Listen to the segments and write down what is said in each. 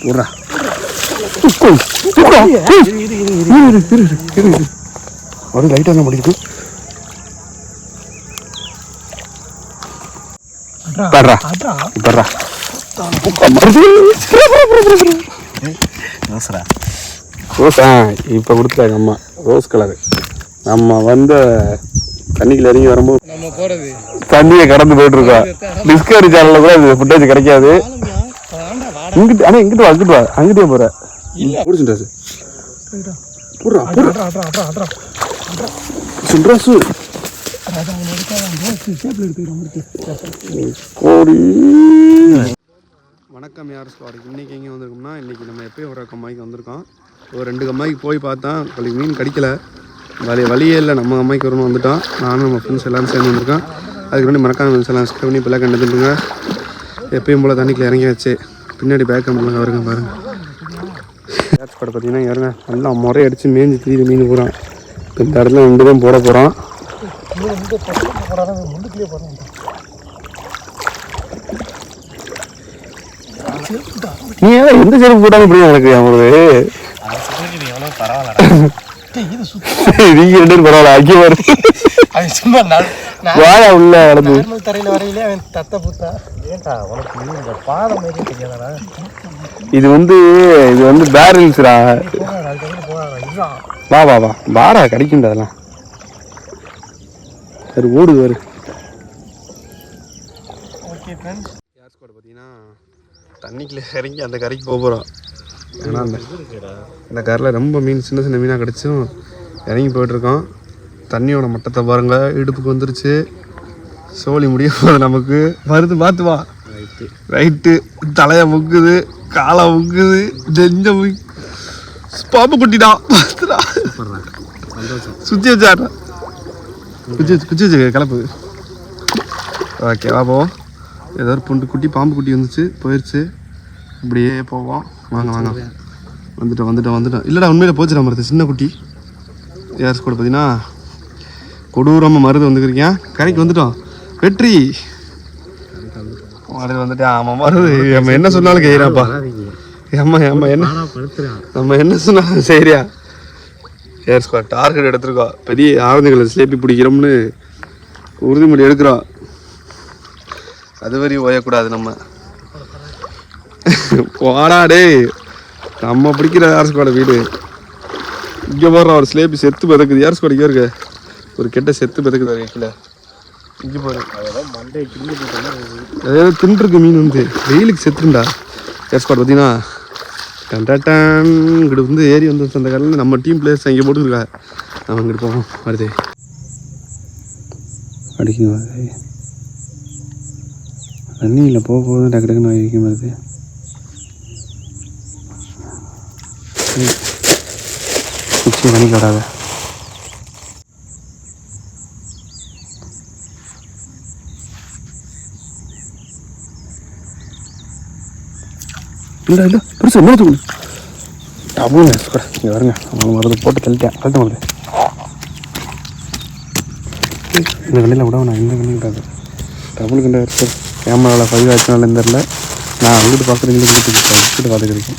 விட்றா தூக்குடா. ஏய், இரு, இரு, இரு, இரு, இரு, இரு. அப்படியே லைட்டாக என்ன முடிக்குது பர்றா பர்றா ரோஸ் ஆ இப்போ கொடுத்துட்டாங்க அம்மா ரோஸ் கலரு நம்ம வந்த தண்ணிக்குள்ள இறங்கி வரும்போது தண்ணியை கடந்து போயிட்டு இருக்கோம் டிஸ்கவரி சேனல்ல கூட ஃபுட்டேஜ் கிடைக்காது இங்கிட்டு ஆனா இங்கிட்டு வா அங்கிட்டு வா. அங்கிட்டே போற. இல்ல. புடிச்சுட்டாரு புடுறா புடுறா. சுன்ராசு. கோடி வணக்கம் யார் ஸ்குவாட் இன்னைக்கு எங்கே வந்திருக்கோம்னா இன்னைக்கு நம்ம எப்பயும் ஒரு கம்மாய்க்கு வந்திருக்கோம். ஒரு ரெண்டு கம்மாய்க்கு போய் பார்த்தா உங்களுக்கு மீன் கிடைக்கல. வழி வழியே இல்லை. நம்ம கம்மாய்க்கு வரணும் வந்துட்டோம். நானும் நம்ம ஃப்ரெண்ட்ஸ் எல்லாரும் சேர்ந்து வந்திருக்கோம். அதுக்கு முன்னாடி மறக்காம ஃப்ரெண்ட்ஸ் எல்லாம் சப்ஸ்கிரைப் பண்ணி பிள்ளை கண்டுட்டுருங்க எப்பயும் போல் தண்ணிக்குள்ள இறங்கியாச்சு. பின்னாடி பேக் கம்பெனில் வருங்க பாருங்க. கேட்ச் ஸ்குவாட் பார்த்தீங்கன்னா இறங்க நல்லா முறை அடித்து மேய்ஞ்சி தீது மீன் பூரா. இப்போ இந்த இடத்துல ரெண்டு தான் போட போகிறோம் நீ ஏன் எந்த செருப்பு போட்டாலும் இப்படி எனக்கு அவங்களுக்கு நீங்க ரெண்டு பேரும் பரவாயில்ல அங்கே அவன் சும்மா வாயா உள்ள தரையில வரையிலே அவன் தத்த புத்தா. ஏன்டா உனக்கு நீ இந்த பாதம் மாதிரி தெரியாதடா? இது வந்து இது வந்து பேரல்ஸ்ரா வா வா வா. வாடா கிடைக்கும்டா அதெல்லாம். சரி ஓடுது வரு. ஓகே ஃப்ரெண்ட்ஸ் யார் ஸ்குவாட் பார்த்தீங்கன்னா தண்ணிக்குள்ள இறங்கி அந்த கரைக்கு போக போகிறோம் ஏன்னா அந்த இந்த கரையில் ரொம்ப மீன் சின்ன சின்ன மீனாக கிடச்சும் இறங்கி போயிட்டுருக்கோம் தண்ணியோட மட்டத்தை பாருங்க இடுப்புக்கு வந்துருச்சு. சோழி முடிய போகுது நமக்கு. வருது பார்த்து வா. ரைட்டு தலையை முக்குது காலை முக்குது நெஞ்ச பாம்பு குட்டிடா. பார்த்துடா சுத்தி வச்சாடுறா. குச்சி குச்சி வச்சு கிளப்பு. ஓகே வா போவோம். ஏதோ ஒரு பொண்டு குட்டி பாம்பு குட்டி வந்துச்சு போயிடுச்சு இப்படியே போவோம். வாங்க வாங்க. வந்துட்டோம் வந்துட்டோம் வந்துட்டோம். இல்லைடா உண்மையில போச்சுடா மருது சின்ன குட்டி. ஏர்ஸ் கூட பார்த்தீங்கன்னா கொடூரமாக மருது வந்துக்கிறீங்க கரைக்கு வந்துட்டோம். வெற்றி. மருது வந்துட்டேன் ஆமாம் மருது நம்ம என்ன சொன்னாலும் கேட்குறாப்பா ஏம்மா ஏம்மா என்ன? நம்ம என்ன சொன்னாலும் சரியா? ஏர் ஸ்குவாட் டார்கெட் எடுத்திருக்கோம் பெரிய ஆரஞ்சுகளை சிலேப்பி பிடிக்கிறோம்னு உறுதிமொழி எடுக்கிறோம் அது வரையும் ஓயக்கூடாது நம்ம. போடா டேய். நம்ம பிடிக்கிற யார் ஸ்குவாட வீடு. இங்கே போடுற ஒரு ஸ்லேபி செத்து பதக்குது. யார் ஸ்குவாட் இங்கே இருக்க. ஒரு கெட்ட செத்து பதக்குது கீழே இங்கே போகிற மண்டை கிள்ளி போட்டோம்னா அதாவது தின்றுருக்கு மீன் வந்து. வெயிலுக்கு செத்துருண்டா. ஏர் ஸ்குவாட் பார்த்தீங்கன்னா டன்டான் இங்கிட்டு வந்து ஏறி வந்து அந்த காலையில் நம்ம டீம் பிளேயர்ஸ் இங்கே போட்டுருக்கா. நம்ம இங்கிட்டு போவோம். வருது. அடிக்கணும் வருது தண்ணியில் போக போதும் டக்கு டக்குன்னு வைக்கும் வருது குச்சி தண்ணி இல்லை இல்லை? பெருசு என்ன தூக்கு டபுள் இங்கே வருங்க அவங்க மருந்து போட்டு தள்ளிட்டேன் தள்ளிட்டு மருந்து இந்த கண்ணில் விட நான் இந்த கண்ணில் விடாது டபுள் கண்ட சார் கேமராவில் பதிவு ஆச்சுனால தெரில நான் அங்கிட்டு பார்க்குறேன் இங்கிட்டு இங்கிட்டு பார்த்துக்கிறேன்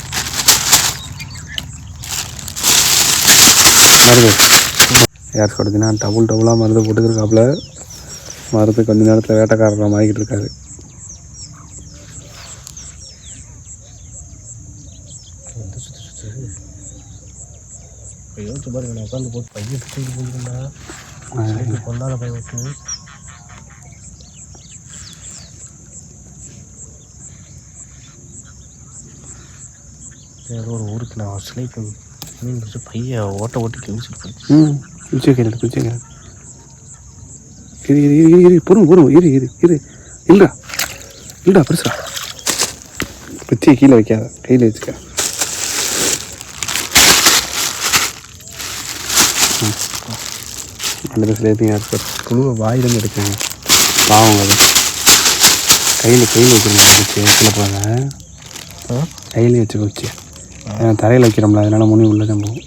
மருந்து யார் சொல்லுதுன்னா டபுள் டபுளாக மருந்து போட்டுக்கிறக்காப்புல மருந்து கொஞ்ச நேரத்தில் வேட்டைக்காரராக மாறிக்கிட்டு இருக்காரு. யோசிச்சு பாருங்க நான் உட்காந்து போட்டு பையன் தூக்கிட்டு போயிருந்தா பொண்ணாத பையன் விட்டு ஏதோ ஒரு ஊருக்கு நான் ஸ்லேக்கு மீன் பிடிச்சி பையன் ஓட்ட ஓட்டி கிழிச்சிருப்பேன் ம் குச்சி கேட்டு இரு இரு. இரு இரு பொறும் பொறும் இரு இரு இரு. இல்லடா இல்லடா பெருசா. குச்சியை கீழே வைக்காத கையில் வச்சுக்க. அந்த ஸ்லேப்பிங் ஏற்பட் புழுவை வாயிலிருந்து எடுக்காங்க பாவம் அது. கையில் கையில் வச்சுருங்க குச்சி கீழே போகாத கையிலே வச்சு குச்சி தரையில் வைக்கிறோம்ல அதனால முனி உள்ளே தான் போகும்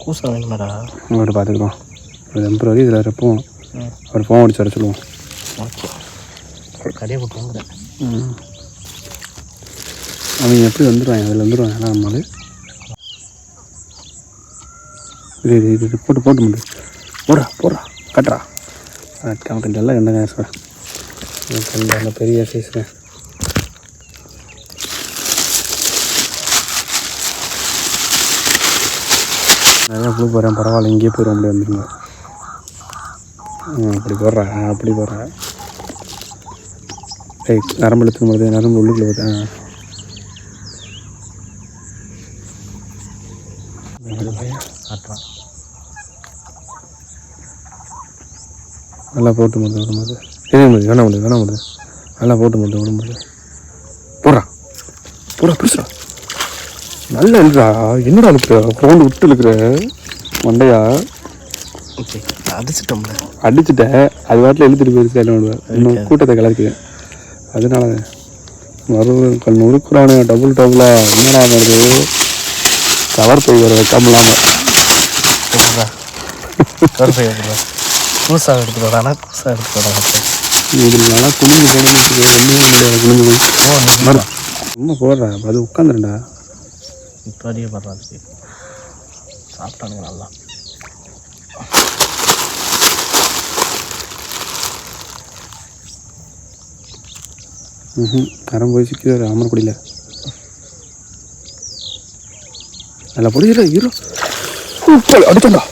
கூசம் வேணுமாடா? உங்கள்கிட்ட பார்த்துக்குறோம் ஒரு எம்பரவரி இதில் இருப்போம். அவர் ஃபோன் அடிச்சு வர சொல்லுவோம். ஓகே. கடையை போட்டு வாங்குறேன் அவங்க எப்படி வந்துடுவாங்க அதில் வந்துடுவாங்க ஆனால் நம்மளு. இது இது இது போட்டு போட்டு முடியும் போடுறா போடுறா கட்டுறா. கணக்கு எல்லாம் என்ன சார்? பெரிய சைஸ்ங்க நிறையா போய் போகிறேன் பரவாயில்ல இங்கேயே போயிட அப்படி வந்துருங்க அப்படி போடுறேன் அப்படி போடுறேன் ஏய் நரம்பு இழுத்து முடியுது நரம்பு உள்ளுக்குள்ளே போகுது காட்டுறான் நல்லா போட்டு முடியும் விட முடியுது எது முடியுது வேணாம் முடியுது வேணாம் முடியுது நல்லா போட்டு முடியும் விட முடியுது போடுறா. போடுறா பிடிச்சா நல்லா எழுதுறா என்னடா இழுக்கிற ஃபோன் விட்டு இழுக்கிற. மண்டையா? ஓகே அடிச்சிட்டோம்ல. அடிச்சுட்டேன் அது வாட்டில் இழுத்துட்டு போயிருச்சு என்ன இன்னும் கூட்டத்தை கலக்குது அதனால மறு நொறுக்குறானு டபுள் டபுளா என்னடா வருது கவர் போய் வர வைக்காமலாம எப்படா கருப்பை எப்படா கூசா எடுத்துட்டு வரானா கூசா எடுத்துட்டு வரானா இதில் நல்லா குளிஞ்சு போகணும்னு ஒன்றுமே முடியாது குளிஞ்சு போய் போடுறா? அது உட்காந்துருண்டா இப்போ அடியே படுறாது சாப்பிட்டானுங்க நல்லா. ம் கரம் போய் சிக்கிது அமரக்குடியில் நல்லா பொடியில இரு. அடிச்சோண்டா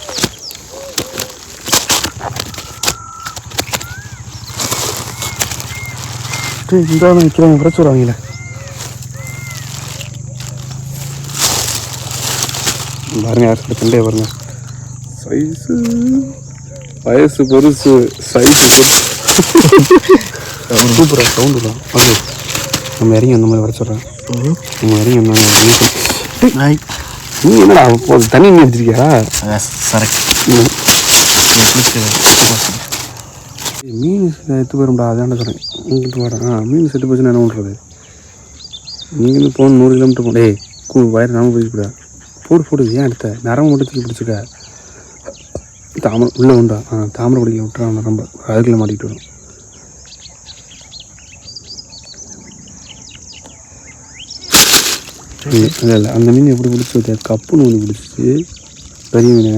இந்த நிற்கிறாங்க பிரச்சனை வருவாங்களே பாருங்க யார் சண்டே பாருங்க. சைஸு. வயசு பெருசு சைஸு பெருசு. சூப்பராக சவுண்டு தான். அது நம்ம இறங்கி அந்த மாதிரி வர சொல்கிறேன் நம்ம இறங்கி அந்த மாதிரி நாய் நீ என்னடா இப்போ தண்ணி நீ எடுத்திருக்கியா? சரக்கு. மீன் எடுத்து போயிரும்டா அதான்டா சொல்கிறேன் இங்கிட்டு வரேன் ஆ மீன் செத்து போச்சுன்னா என்ன பண்ணுறது நீங்களும் போகணும் நூறு கிலோமீட்டர் போ டேய் கூ வயிறு நாம போய்க்கூடா போடு போடு ஏன் எடுத்த? நரம்பு மட்டும் தூக்கி பிடிச்சிக்க. தாமரை உள்ளே உண்டா. ஆ தாமரை பிடிக்கல விட்டுறான் நரம்பு. அதுக்குள்ள மாட்டிக்கிட்டு வரும். இல்லை இல்லை அந்த மீன் எப்படி பிடிச்சி கப்புன்னு வந்து பிடிச்சிச்சு பெரிய மீனை.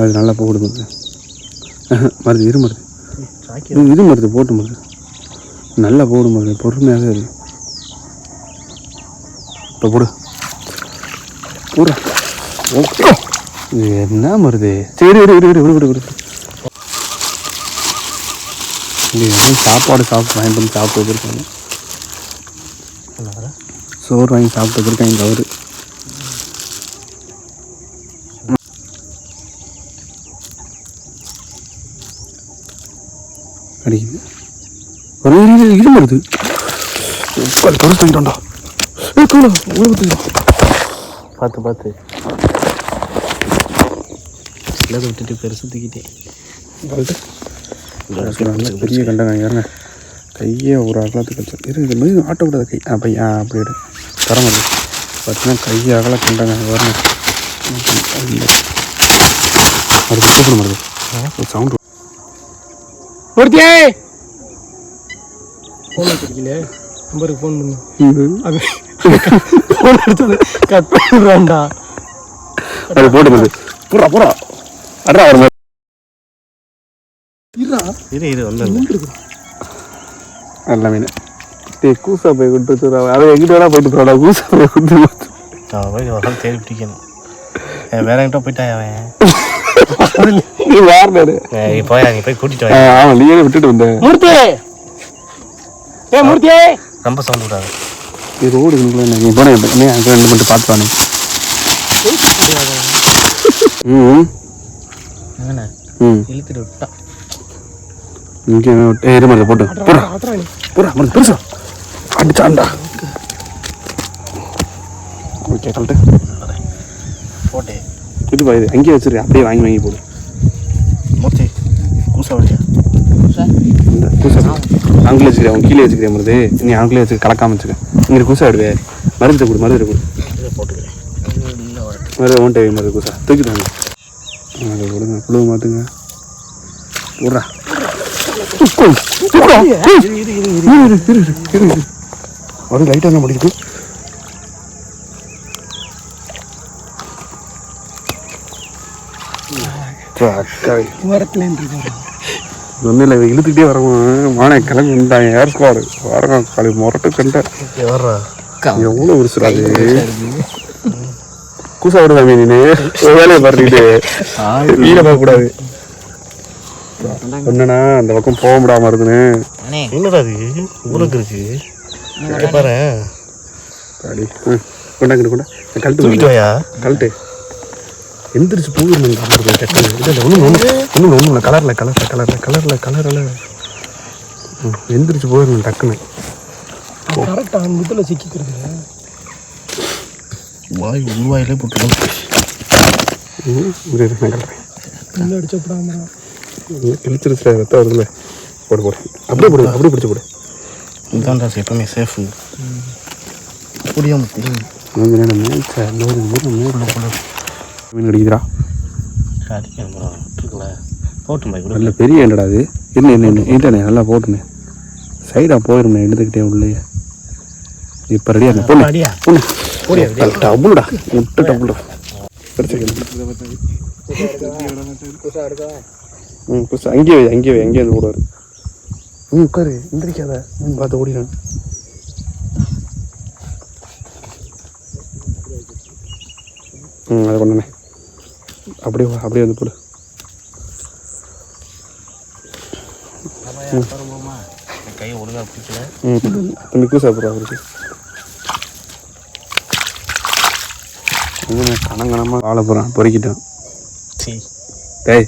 அது நல்லா போடு மருது மருது இரு மருது. இது மருது போட்டு மருது. நல்லா போடு மருது பொறுமையாக இரு. இப்போ போடு. போடு. என்ன மருது? சரி இரு இரு இரு இரு இரு இரு. இங்கே எதுவும் சாப்பாடு சாப்பிட்டு வாங்கிட்டு வந்து சாப்பிட்டு வச்சுருக்காங்க சோறு வாங்கி சாப்பிட்டு வச்சுருக்காங்க அவரு. அடிக்குது. ஒரு இரு, வருது கரு தூக்கிட்டோம் பார்த்து பார்த்து. சிலதை விட்டுட்டு பெருசு தூக்கிட்டே நல்ல பெரிய கண்டங்க ஏறுங்க கையே ஒரு அகலத்துக்கு வச்சு இரு இது மீது ஆட்டக்கூடாது கை. ஆ பையன் ஆ அப்படி எடு தரம் அது பார்த்தீங்கன்னா கையை அகல கண்டங்க வரணும் அது கூப்பிட மாட்டேது சவுண்டு ஒருத்தியே ஃபோன் வச்சிருக்கீங்களே நம்பருக்கு ஃபோன் பண்ணு. ஃபோன் எடுத்தது. கட் பண்ணிடுறான்டா. அது போட்டு போகுது புறா புறா அட்ரா ஒரு மாதிரி இரு இரு வந்து நல்ல மீன். டே கூசா போய் கொடுத்து அதை எங்கிட்ட வேணா போயிட்டு போடா கூசா போய் கொடுத்து அவன் போய் ஒரு தேடி பிடிக்கணும். வேற எங்கிட்ட போயிட்டான் அவன்? நீ வேற நாடு நீ போயா நீ போய் கூட்டிட்டு வா அவன் நீயே விட்டுட்டு வந்தேன் மூர்த்தி! ஏ மூர்த்தி! ரொம்ப சவுண்ட் விடாது. இது ரோடு நீ போன நீ அங்கே ரெண்டு மட்டும் பார்த்து வானே ம் என்ன? ம். இழுத்துட்டு விட்டான் இங்கே ஏ இரு மாதிரி போட்டு. போடா. போடா மருந்து பெருசா. அடிச்சாண்டா ஓகே கலட்டு போட்டே. இது பா இது அங்கேயே வச்சிரு அப்படியே வாங்கி வாங்கி போடு. மூர்த்தி கூசா வழியா கூசா அங்கிலே வச்சுக்கிறேன் அவன் கீழே வச்சுக்கிறேன் மருது? நீ அங்கிலே வச்சுக்க கலக்காம வச்சுக்க. இங்கே கூசா விடுவே மருந்து கொடு மருந்து கொடு. மருந்து ஓன்ட்டே மருந்து கூசா தூக்கிட்டு வாங்க. அதை கொடுங்க புழுவு மாற்றுங்க விட்றா ஒரு லைட்டாக என்ன இருக்காரு ஒன்றும் இல்லை இழுத்துக்கிட்டே வரவன் மானை கிளம்பி வந்தாங்க ஏர் ஸ்குவாடு வரவன் காலை முரட்டு கண்ட வர்றா எவ்வளோ உருசுறாது கூசா நீனு. ஒரு வேலையை பண்ணிட்டு வீட பார்க்கக்கூடாது என்னண்ணா அந்த பக்கம் போக முடியாம இருக்குன்னு. என்னடா அது உனக்கு இருக்கு. பாரு. அடி ம், கொண்டாங்க கொண்டா கழட்டு தூக்கிட்டு வாயா? கழட்டு எந்திரிச்சு போயிடணும் டக்குனு இல்லை இல்லை ஒன்றும் ஒன்று ஒன்றும் ஒன்றும் இல்லை. கலரில் கலரில் கலரில் கலரில் கலரில். எந்திரிச்சு போயிடணும் டக்குன்னு. கரெக்டாக அந்த இதில் சிக்கிக்கிறது. வாய் உருவாயிலே போட்டு ம், இரு, இரு, நான் கலறேன் இன்னும் அடிச்சப்படாம இழுத்துருச்சு ரத்தம் வருதுல்ல போடு. போடு அப்படியே போடு அப்படியே பிடிச்சி போடு. இதுதான்டா எப்பவுமே சேஃபு நூறு நூறு மீன் கூட நல்ல பெரிய ஏண்டடா அது. என்ன என்ன என்ன நல்லா போட்டுனே சைடாக போயிருந்தேன் எடுத்துக்கிட்டே உள்ளே. இப்போ ரெடியாக இருந்தேன் பொண்ணு பொண்ணு டபுள்டா. முட்டை டபுள்டா. ம் புதுசு. அங்கேயே வை அங்கேயே வை அங்கேயே வந்து ஓடுவார். ம் உட்காரு. எந்திரிக்காத. ம் பார்த்து ஓடிடுறேன். ம் அதை கொண்டனே அப்படியே அப்படியே வந்து போடு. கையை ஒழுங்கா பிடிக்கல ம். தம்பி கூ சாப்பிட்றா அவருக்கு கணங்கணமாக வாழ போகிறான் பொறுக்கிட்டான். டேய்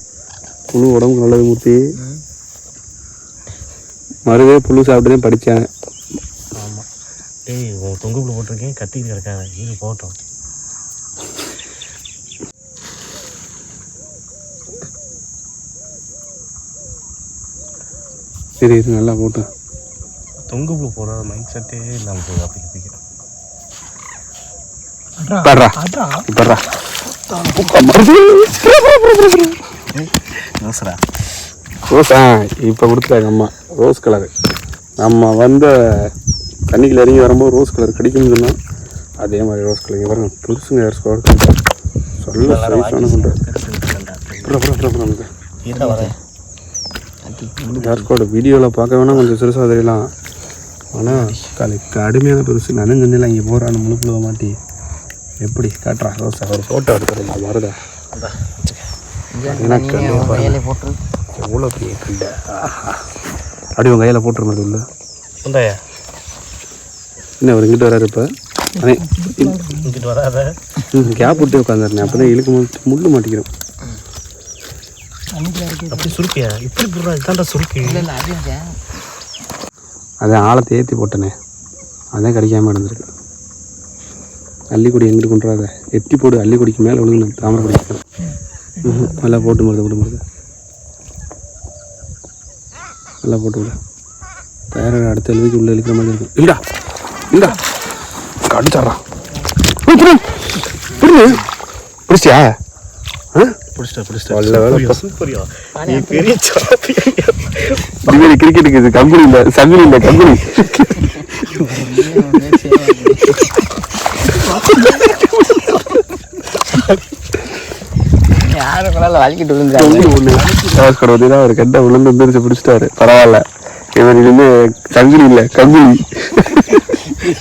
புழு உடம்புக்கு நல்லது மூர்த்தி. மறுவே புழு சாப்பிட்டு தான் படித்தேன் ஆமாம் டேய் உன் தொங்குப்புல போட்டிருக்கேன் கத்திட்டு கிடக்காங்க இது போட்டோம். சரி இது நல்லா போட்டேன் தொங்குப்புல போடுற மைண்ட் செட்டே இல்லாமல் போகுது அப்படி பிடிக்கிறோம் யோசரா ரோஸ் ஆ இப்போ கொடுத்துட்டாங்க அம்மா. Rose colour. நம்ம வந்த தண்ணிக்குள்ள இறங்கி வரும்போது ரோஸ் கலர் கிடைக்கும்னு சொன்னோம். அதே மாதிரி ரோஸ் கலர் பாருங்க. புதுசுங்க ஏர் ஸ்குவாட் சொல்ல சைஸான பண்ணுறேன் ஏர் ஸ்குவாட் வீடியோவில் பார்க்க வேணா கொஞ்சம் சிறுசாக தெரியலாம். ஆனால் கலை கடுமையான பெருசு. நனைஞ்செல்லாம் இங்கே போகிறான்னு முழுப்புழுவ மாட்டி. எப்படி? காட்டுறா ரோஸா ஒரு ஃபோட்டோ எடுத்துருந்தா வருதா? எவ்வளோ பெரிய கண்டை? அப்படி உன் கையில் போட்டுருந்தது உள்ள. உண்டாயா என்ன அவர் இங்கிட்ட வராரு இப்போ? அனே இங்கிட்டு வராத. கேப் விட்டு உட்காந்துருந்தேன் அப்போ தான் இழுக்கும் போது முள்ளு மாட்டிக்கிறோம் அப்படி சுருக்கியா? இப்படி போடுறா இதான்டா சுருக்கு. அதான் ஆழத்தை ஏற்றி போட்டனே. அதான் கிடைக்காம இருந்திருக்கு அள்ளிக்குடி எங்கிட்டு கொண்டு வராத? எட்டி போடு அள்ளிக்குடிக்கு மேலே விழுங்கணும் தாமரை குடிக்க நல்லா போட்டு மருது போட்டு மருது. நல்லா போட்டு விடு டயரை அடுத்த எழுதிக்கு உள்ள இழுக்கிற மாதிரி இருக்கும் இல்லடா இல்லடா கடிச்சாரா பிடிச்சியா ஆ? பிடிச்சிட்டா பிடிச்சிட்டா. நல்ல வேலை. சூப்பரியா, சூப்பரியா. நீ பெரிய சாப்பியா? இதுமாரி கிரிக்கெட்டுக்கு இது கம்பெனி இல்லை சங்கிலி இல்லை கம்பெனி யாரும் வலிக்கிட்டு கடை தான் அவர் கெட்ட விழுந்து வந்துருச்சு பிடிச்சிட்டாரு. பரவாயில்ல. இவர் இது சங்கிலி இல்லை கம்பெனி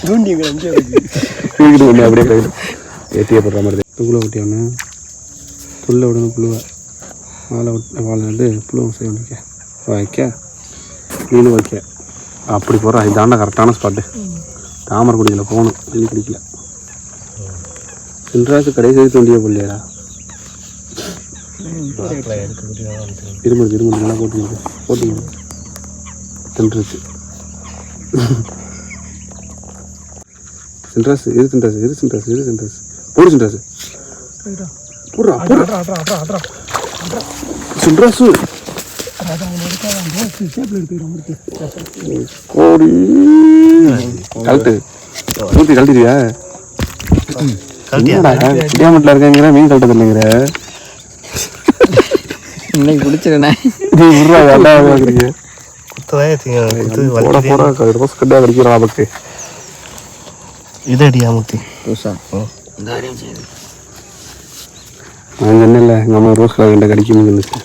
தூண்டி கிரிக்கெட் ஒன்று அப்படியே ஏற்றியப்படுற மாதிரி துக்குள்ள ஊட்டி ஒன்று புல்ல விடணும் புழுவை. வாழை விட்டு வாழை நட்டு புழுவை செய்ய வைக்க வைக்க மீன் வைக்க. அப்படி போகிறான் இதாண்டா கரெக்டான ஸ்பாட்டு தாமரைக்குடியில் போகணும். வெள்ளி குடிக்கல. சின்ராசு கடைசி தோண்டிய பிள்ளையாடா இருமல் இருமல் நல்லா போட்டு முடியும் போட்டு தின்றுச்சு சென்ட்ராஸ் இரு சென்ட்ராஸ் இரு சின்ராசு இரு சென்ட்ராஸ் போடு சென்ட்ராஸ் போடுறா போடுறா சென்ட்ராஸு கோடி கழட்டு ஊற்றி கழட்டிடுவியா என்னடா கிடாமட்டில் இருக்கேங்கிற மீன் கழட்ட இல்லைங்கிற இன்னைக்கு பிடிச்சிருண்ணே நீ விட்றா வேண்டாம் வாங்குறீங்க மொத்ததான் இது போட போட ரோஸ் கட்டியாக கடிக்கிறோம் நமக்கு இது அடியா முத்தி புதுசா இந்த வரையும் சரி நான் சொன்னேன்ல எங்கள் அம்மா ரோஸ் கலர் கண்ட கடிக்கும்னு சொல்லிச்சு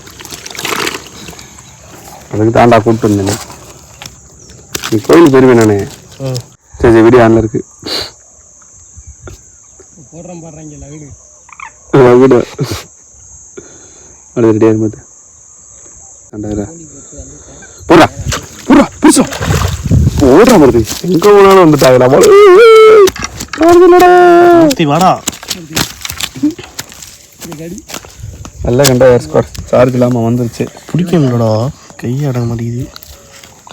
அதுக்கு தாண்டா கூப்பிட்டு வந்தேன் நீ கோயிலுக்கு போயிருவேன் நானே ம் சரி சரி வீடியோ ஆனில் இருக்கு போடுறேன் பாடுறாங்க வீடு அது ரெடியாக பார்த்து ரெண்டாயிரம் போடுறா போடுறா பிடிச்சோ போடுறா மருது. எங்கே போனாலும் வந்துட்டாங்கடா முத்தி வாடா. நல்ல கண்டா ஏர் ஸ்கோர் சார்ஜ் இல்லாமல் வந்துருச்சு. பிடிக்கணும்டா கை அடங்க மாட்டேங்குது.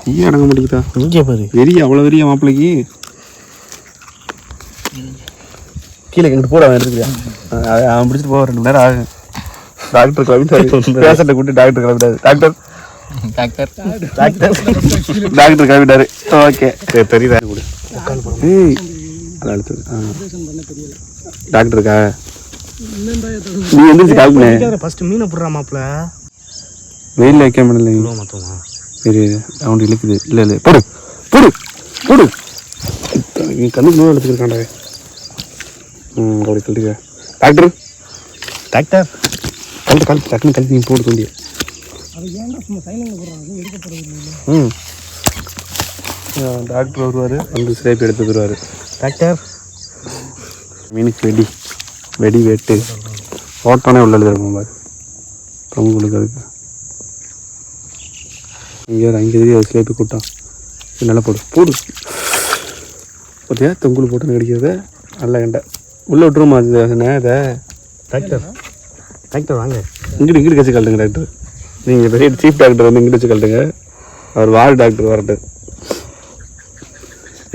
ஐயா அடங்க மாட்டேங்குதா? இங்கே பாரு. வெறி அவ்வளோ வெறியா மாப்பிள்ளைக்கு கீழே எங்கிட்டு போட அவன் எடுத்துக்கியா அவன் பிடிச்சிட்டு போக ரெண்டு மணி நேரம் ஆகும். டாக்டர் கிளம்பிட்டாரு பேஷண்ட்டை கூட்டி டாக்டர் கிளம்பிட்டாரு டாக்டர். டாக்டர். டாக்டர். டாக்டர் கிளம்பிட்டாரு ஓகே. சரி தெரியுதா? ஏய் அதான் அடுத்தது. ஆ. டாக்டர் இருக்கா நீ எந்திரிச்சு கால் பண்ணு. ஃபர்ஸ்ட் மீனை போடுறா மாப்பிள்ள. வெயிலில் வைக்க முடியல. மொத்தமா சரி அவனுக்கு இழுக்குது. இல்லை இல்லை போடு. போடு. போடு. நீ கண்ணுக்கு நோய் எடுத்துருக்காண்டா ம் அப்படி கழட்டுக்க டாக்டர். டாக்டர். கழட்டு கழட்டு டக்குன்னு கழட்டி நீ போடு தூண்டிய அது ஏன்டா சும்மா சைலண்ட்ல போடுறாங்க? எடுக்க போறது ம். டாக்டர் வருவார். வந்து சிலேபி எடுத்து தருவார். டாக்டர் மீனுக்கு வெடி. வெடி வெட்டு. ஓட்டானே உள்ள எழுதிருக்கும் பாரு. பொங்கலுக்கு அதுக்கு இங்கே ஒரு அங்கே எதிரி சிலேபி கூட்டம் நல்லா போடு. போடு. பார்த்தியா தொங்குல் போட்டு கடிக்கிறத. நல்ல கண்டை. உள்ளே விட்டுருமா அது இதை? டாக்டர் டாக்டர் வாங்க. இங்கிட்டு இங்கிட்டு கட்சி கழட்டுங்க டாக்டர் நீங்கள் பெரிய சீஃப் டாக்டர் வந்து இங்கிட்டு வச்சு கழட்டுங்க. அவர் வார்டு டாக்டர் வரட்டு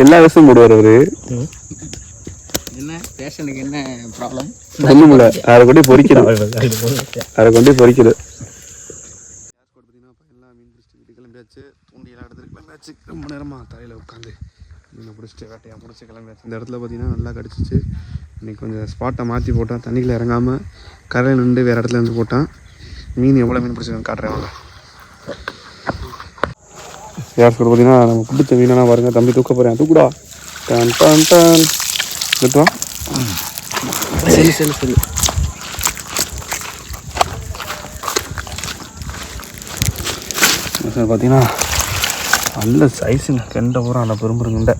எல்லா விஷயமும் போடுவார் அவர். என்ன? பேஷண்ட்டுக்கு என்ன ப்ராப்ளம் ஒன்றும் இல்லை. அதை கொண்டு பொறிக்கணும். அதை கொண்டு போய் பொறிக்கணும். கிளம்பியாச்சு தூண்டியெல்லாம் எடுத்துட்டு கிளம்பியாச்சு ரொம்ப நேரமாக தலையில் உட்காந்து மீனை பிடிச்சிட்டு வேட்டையாக பிடிச்சி கிளம்பியாச்சு. இந்த இடத்துல பார்த்தீங்கன்னா நல்லா கடிச்சிச்சு. இன்னைக்கு கொஞ்சம் ஸ்பாட்டை மாற்றி போட்டான். தண்ணிக்குள்ள இறங்காமல் கரையில் நின்று வேறு இடத்துல இருந்து போட்டான். மீன் எவ்வளோ மீன் பிடிச்சிருக்காங்க காட்டுறேன் வாங்க. யார் சொல்ல பார்த்தீங்கன்னா நம்ம பிடிச்ச மீனெல்லாம் பாருங்க. தம்பி தூக்க போகிறேன் தூக்குடா. டான் டான் டான். எடுத்து வா சரி சரி சரி. சார் பார்த்தீங்கன்னா நல்ல சைஸுங்க கெண்டை பூரா அந்த பெரும்பெருங்கண்டை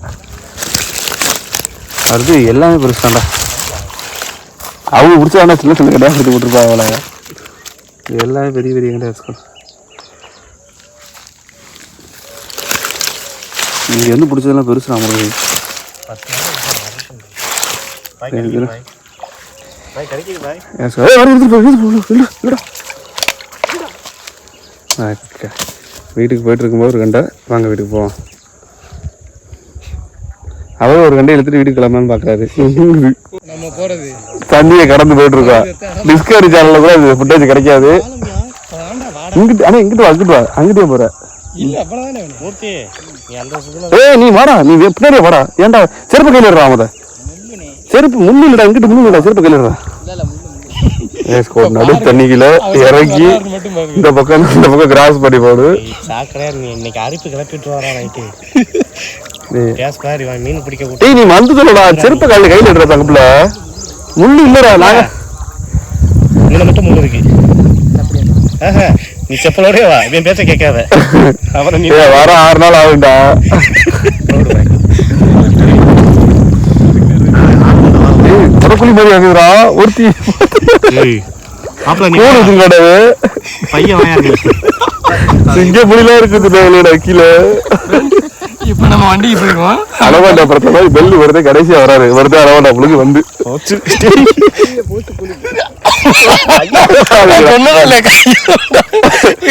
அடுத்து எல்லாமே பெருசு தான்டா அவங்க பிடிச்சாண்டா சின்ன சின்ன கடையாக எடுத்து போட்டிருப்பா அவ்வளோ இது எல்லாமே பெரிய பெரிய கடையாக இருக்கும் இங்கே வந்து பிடிச்சதெல்லாம் பெருசு நான். ஓகே. வீட்டுக்கு போயிட்டு இருக்கும்போது ஒரு கண்டை. வாங்க வீட்டுக்கு போவோம். அவர் ஒரு கண்டை எடுத்துட்டு வீட்டுக்கு கிளம்பலான்னு போறது. தண்ணியை கடந்து போயிட்டு இருக்கோம் டிஸ்கவரி சேனல்ல கூட அது ஃபுட்டேஜ் கிடைக்காது. இங்கிட்டு ஆனா இங்கிட்டு வா அங்கிட்டு வா. அங்கிட்டே போற. நீ ஏய் நீ வாடா. நீ பின்னாடியே வாடா. ஏன்டா செருப்பு கையில இருடா முத செருப்பு இல்லடா இங்கிட்டு இல்லடா செருப்பு கையில இருடா இல்ல இல்ல முள்ளு ஏ ஸ்கோர் நடு மட்டும் பாருங்க இந்த பக்கம் இந்த பக்கம் கிராஸ் பண்ணி போடு. சாக்கடையா நீ இன்னைக்கு அரிப்பு கிளப்பிட்டு வரா மீன் பிடிக்க டேய் நீ வந்து சொல்லடா செருப்பு கையில கையில எடுறா தங்கப்புல முள்ளு இல்லடா நாங்க இங்கே மட்டும் முள்ளு இருக்கு. நீ செப்பலோடய வா. இவன் பேச்ச கேட்காத. அப்புறம் நீ வர ஆறு நாள். ஏய் புறக்குழி மாதிரி ஆகுதுடா. ஒருத்தி பையன் சிங்க புலிலாம் இருக்குது கீழே. வண்டிக்கு போயிருக்கோம் அளவாண்டா படத்துல மாதிரி பெல் வருது கடைசியா வராரு. வருது அளவாண்டா புழுகு வந்து.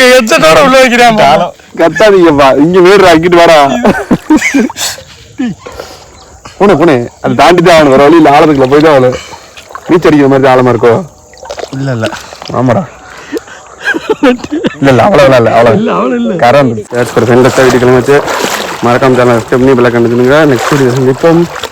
எச்சத்தோட உள்ள வைக்கிறான் கத்தாதீங்கப்பா. இங்க வேறு அங்கிட்டு வாடா. போனே போனே. அது தாண்டி தான் அவனு வர வழியில் ஆழத்துக்குள்ள போய் தான் அவளு மாதிரி ஆழமா இருக்கோ? இல்ல இல்ல. ஆமாடா. இல்ல இல்ல அவ்வளவு இல்ல அவ்வளவு. இல்ல கரை வந்து வீட்டு கிளம்பி வச்சு மறக்காம சேனல் சப்ஸ்கிரைப் பண்ணி நெக்ஸ்ட் வீடியோ சந்திப்போம்